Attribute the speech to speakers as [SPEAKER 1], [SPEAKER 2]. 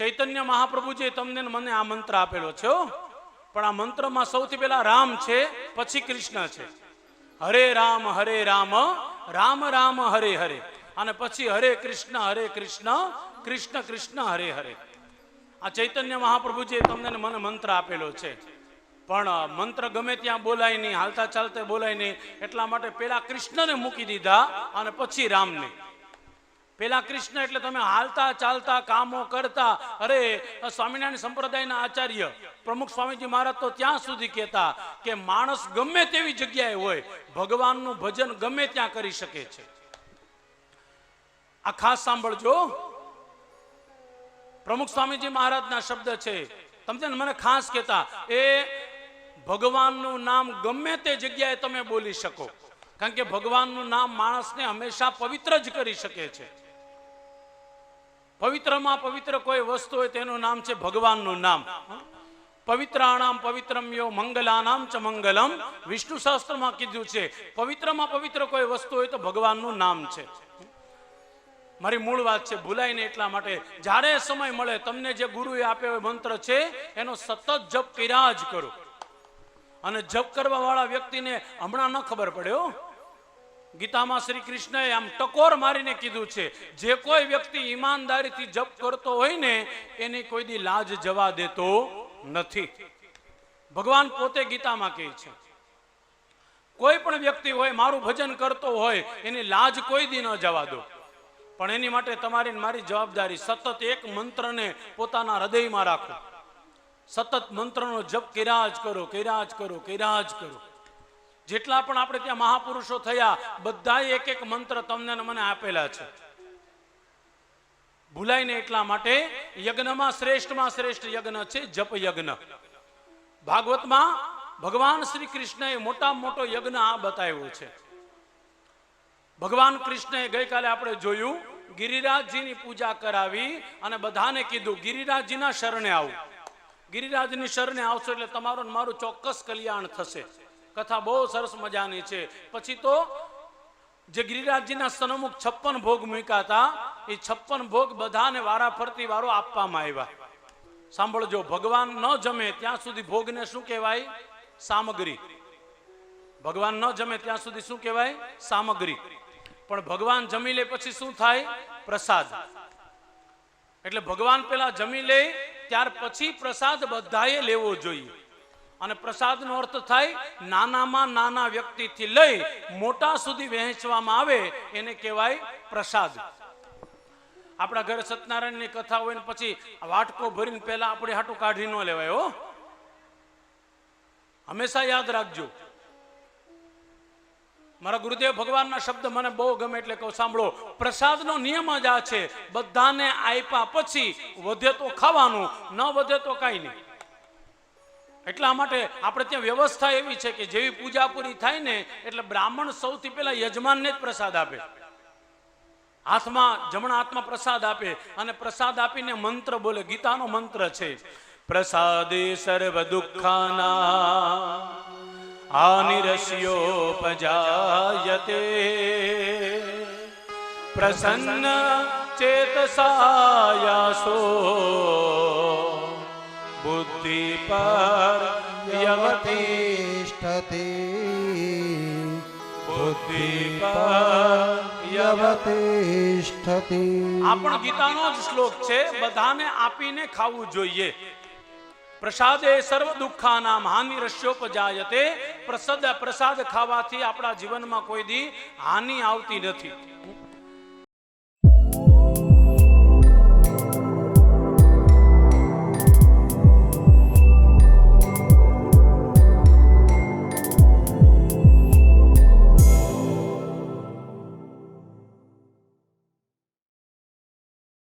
[SPEAKER 1] ચૈતન્ય મહાપ્રભુજી તમને મને આ મંત્ર આપેલો છે પણ આ મંત્રમાં સૌથી પહેલા રામ છે, પછી કૃષ્ણ છે. હરે રામ હરે રામ રામ રામ, હરે હરે. અને પછી હરે કૃષ્ણ હરે કૃષ્ણ કૃષ્ણ કૃષ્ણ, હરે હરે. આ ચૈતન્ય મહાપ્રભુજીએ તમને મને મંત્ર આપેલો છે. પણ મંત્ર ગમે ત્યાં બોલાય નહીં, હાલતા ચાલતા બોલાય નહીં. એટલા માટે પેલા કૃષ્ણને મૂકી દીધા અને પછી રામને. પેલા કૃષ્ણ એટલે તમે હાલતા ચાલતા કામો કરતા, અરે, સ્વામિનારાયણ સંપ્રદાયના આચાર્ય, પ્રમુખ સ્વામીજી મહારાજ તો ત્યાં સુધી કહેતા કે માણસ ગમે તેવી જગ્યાએ હોય, ભગવાનનું ભજન ગમે ત્યાં કરી શકે છે. આ ખાસ સાંભળજો. પ્રમુખ સ્વામીજી મહારાજના શબ્દ છે. તમને મને ખાસ કહેતા, એ ભગવાનનું નામ ગમે તે જગ્યાએ તમે બોલી શકો. કારણ કે ભગવાનનું નામ માણસને હંમેશા પવિત્ર જ કરી શકે છે. પવિત્રમાં પવિત્ર કોઈ વસ્તુ હોય તેનું નામ છે ભગવાનનું નામ. પવિત્રાણામ પવિત્રમ યો મંગલાનામ ચ મંગલમ. વિષ્ણુ શાસ્ત્રમાં કીધું છે, પવિત્રમાં પવિત્ર કોઈ વસ્તુ હોય તો ભગવાનનું નામ છે. મારી મૂળ વાત છે ભૂલાય નહીં એટલા માટે, જ્યારે સમય મળે, તમને જે ગુરુએ આપ્યો મંત્ર છે, એનો સતત જપ કર્યા જ કરો. અને જપ કરવા વાળા વ્યક્તિને હમણાં ન ખબર પડ્યો ગીતામાં શ્રી કૃષ્ણએ આમ ટકોર મારીને કીધું છે, જે કોઈ વ્યક્તિ ઈમાનદારીથી જપ કરતો હોય ને, એની કોઈ દી લાજ જવા દેતો નથી. ભગવાન પોતે ગીતામાં કહે છે, કોઈ પણ વ્યક્તિ હોય, મારું ભજન કરતો હોય, એની લાજ કોઈ દી ન જવા દો. પણ એની માટે તમારી મારી જવાબદારી, સતત એક મંત્રને પોતાના હૃદયમાં રાખો. સતત મંત્રનો જપ કર્યા જ કરો કર્યા કરો કર્યા જ કરો. જેટલા પણ આપણે ત્યાં મહાપુરુષો થયા બધાએ એક એક મંત્ર તમને મને આપેલા છે. ભૂલાય ને એટલા માટે યજ્ઞમાં શ્રેષ્ઠમાં શ્રેષ્ઠ યજ્ઞ છે, જપ યજ્ઞ. ભાગવતમાં ભગવાન શ્રી કૃષ્ણએ મોટામાં મોટો યજ્ઞ આ બતાવ્યો છે. ભગવાન કૃષ્ણએ ગઈકાલે આપણે જોયું, ગિરિરાજજીની પૂજા કરાવી અને બધાને કીધું, ગિરિરાજજીના શરણે આવું. ગિરિરાજની શરણે આવશો એટલે તમારું મારું ચોક્કસ કલ્યાણ થશે. કથા બહુ સરસ મજાની છે. પછી તો જે ગિરિરાજજીના સનમુખ છપ્પન ભોગ મૂક્યા હતા, એ છપ્પન ભોગ બધાને વારા ફરતી વારો આપવામાં આવ્યા. સાંભળજો, ભગવાન ન જમે ત્યાં સુધી ભોગને શું કહેવાય? સામગ્રી. ભગવાન ન જમે ત્યાં સુધી શું કહેવાય? સામગ્રી. પણ ભગવાન જમી લે પછી શું થાય? પ્રસાદ. એટલે ભગવાન પેલા જમી લે, ત્યાર પછી પ્રસાદ બધાએ લેવો જોઈએ. અને પ્રસાદનો અર્થ થાય નાનામાં નાના વ્યક્તિથી લઈ મોટા સુધી વહેંચવામાં આવે એને કહેવાય પ્રસાદ. આપણા ઘરે સત્યનારાયણની કથા હોય ને પછી વાટકો ભરીને પહેલા આપણે હાટું કાઢી ન લેવાય હો. હંમેશા યાદ રાખજો. મારા ગુરુદેવ ભગવાનના શબ્દ મને બહુ ગમે એટલે કહું, સાંભળો, પ્રસાદનો નિયમ જ આ છે. બધાને આપ્યા પછી વધે તો ખાવાનું, ન વધે તો કાંઈ નહીં. એટલા માટે આપણે ત્યાં વ્યવસ્થા એવી છે કે જેવી પૂજા પૂરી થાય ને એટલે બ્રાહ્મણ સૌથી પહેલા યજમાનને જ પ્રસાદ આપે. હાથમાં, જમણા હાથમાં પ્રસાદ આપે અને પ્રસાદ આપીને મંત્ર બોલે. ગીતાનો મંત્ર છે, પ્રસાદે સર્વ દુઃખાના આનિરસ્યોપજાયતે પ્રસન્ન ચેતસાયાસો બુદ્ધિ પર
[SPEAKER 2] યવતિષ્ઠતે
[SPEAKER 1] બુદ્ધિ પર
[SPEAKER 2] યવતિષ્ઠતે
[SPEAKER 1] આ પણ ગીતાનો જ શ્લોક છે, બધાને આપીને ખાવું જોઈએ. પ્રસાદે સર્વ દુઃખાનામ હાનિ રસ્યોપજાયતે પ્રસાદ પ્રસાદ ખાવાથી આપણા જીવનમાં કોઈ દી હાનિ આવતી નથી.